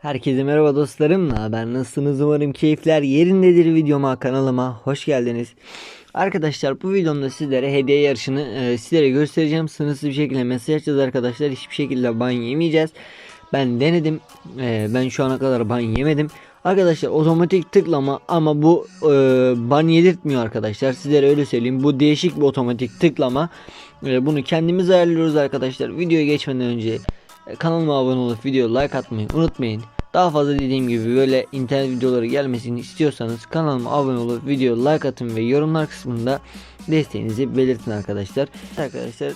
Herkese merhaba dostlarım. Haber? Nasılsınız? Umarım keyifler yerindedir. Videoma, kanalıma hoş geldiniz. Arkadaşlar bu videomda sizlere hediye yarışını e, sizlere göstereceğim. Sınırsız bir şekilde mesaj açacağız arkadaşlar. Hiçbir şekilde ban yemeyeceğiz. Ben denedim. E, ben şu ana kadar ban yemedim. Arkadaşlar otomatik tıklama ama bu e, ban yedirtmiyor arkadaşlar. Sizlere öyle söyleyeyim. Bu değişik bir otomatik tıklama. E, bunu kendimiz ayarlıyoruz arkadaşlar. Videoya geçmeden önce Kanalıma abone olup video like atmayı unutmayın. Daha fazla dediğim gibi böyle internet videoları gelmesini istiyorsanız kanalıma abone olup video like atın ve yorumlar kısmında desteğinizi belirtin arkadaşlar. Arkadaşlar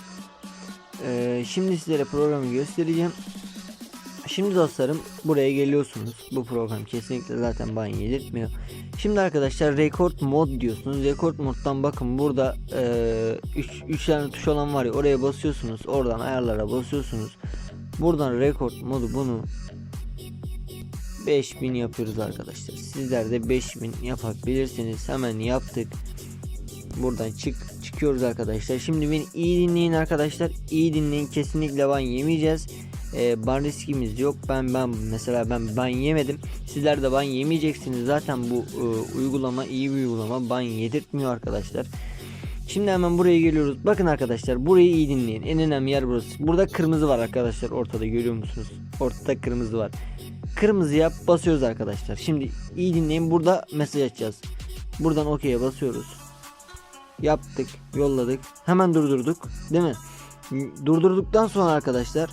e, şimdi sizlere programı göstereceğim. Şimdi dostlarım buraya geliyorsunuz. Bu program kesinlikle zaten ban yedirtmiyor. Şimdi arkadaşlar record mod diyorsunuz. Record moddan bakın burada 3 tane tuş olan var ya oraya basıyorsunuz. Oradan ayarlara basıyorsunuz. Buradan rekord modu bunu 5000 yapıyoruz arkadaşlar. Sizler de 5000 yapabilirsiniz. Hemen yaptık. Buradan çık çıkıyoruz arkadaşlar. Şimdi beni iyi dinleyin arkadaşlar. İyi dinleyin. Kesinlikle ban yemeyeceğiz. Ee, ban riskimiz yok. Ben ben mesela ben ban yemedim. Sizler de ban yemeyeceksiniz. Zaten bu e, uygulama iyi bir uygulama. Ban yedirtmiyor arkadaşlar. Şimdi hemen buraya geliyoruz. Bakın arkadaşlar burayı iyi dinleyin. En önemli yer burası. Burada kırmızı var arkadaşlar. Ortada görüyor musunuz? Ortada kırmızı var. Kırmızıya basıyoruz arkadaşlar. Şimdi iyi dinleyin. Burada mesaj açacağız. Buradan OK'ye basıyoruz. Yaptık. Yolladık. Hemen durdurduk. Değil mi? Durdurduktan sonra arkadaşlar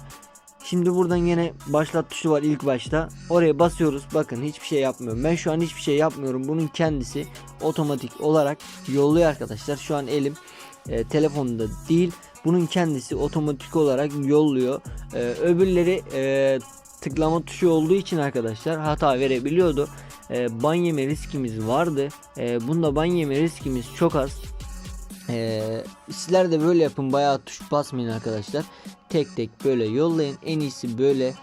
Şimdi buradan yine başlat tuşu var ilk başta. Oraya basıyoruz. Bakın hiçbir şey yapmıyorum. Ben şu an hiçbir şey yapmıyorum. Bunun kendisi otomatik olarak yolluyor arkadaşlar. Şu an elim e, telefonda değil. Bunun kendisi otomatik olarak yolluyor. E, öbürleri e, tıklama tuşu olduğu için arkadaşlar hata verebiliyordu. E, ban yeme riskimiz vardı. E, bunda ban yeme riskimiz çok az. Ee, sizler de böyle yapın bayağı tuş basmayın arkadaşlar tek tek böyle yollayın en iyisi böyle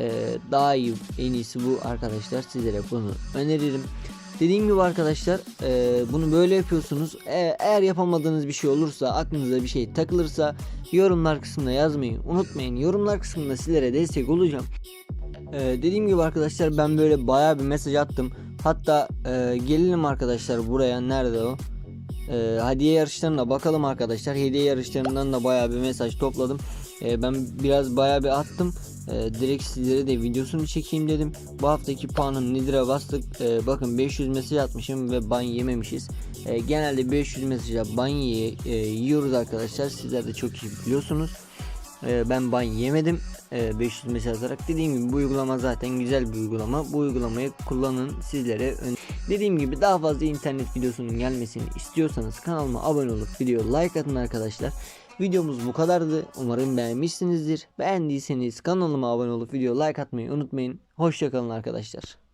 e, daha iyi en iyisi bu arkadaşlar sizlere bunu öneririm dediğim gibi arkadaşlar e, bunu böyle yapıyorsunuz. E, eğer yapamadığınız bir şey olursa aklınıza bir şey takılırsa yorumlar kısmına yazmayı unutmayın. Yorumlar kısmında sizlere destek olacağım. E, dediğim gibi arkadaşlar ben böyle bayağı bir mesaj attım. Hatta e, gelelim arkadaşlar buraya nerede o? E, hediye yarışlarına bakalım arkadaşlar. Hediye yarışlarından da bayağı bir mesaj topladım. E, ben biraz bayağı bir attım. E, direkt sizlere de videosunu çekeyim dedim. Bu haftaki puanım Nidra bastık. E, bakın 500 mesaj atmışım ve ban yememişiz. E, genelde 500 mesaja ban e, yiyoruz arkadaşlar. Sizler de çok iyi biliyorsunuz. E, ben ban yemedim. E, 500 mesaj atarak. Dediğim gibi bu uygulama zaten güzel bir uygulama. Bu uygulamayı kullanın sizlere. ön- Dediğim gibi daha fazla internet videosunun gelmesini istiyorsanız kanalıma abone olup video like atın arkadaşlar. Videomuz bu kadardı. Umarım beğenmişsinizdir. Beğendiyseniz kanalıma abone olup video like atmayı unutmayın. Hoşçakalın arkadaşlar.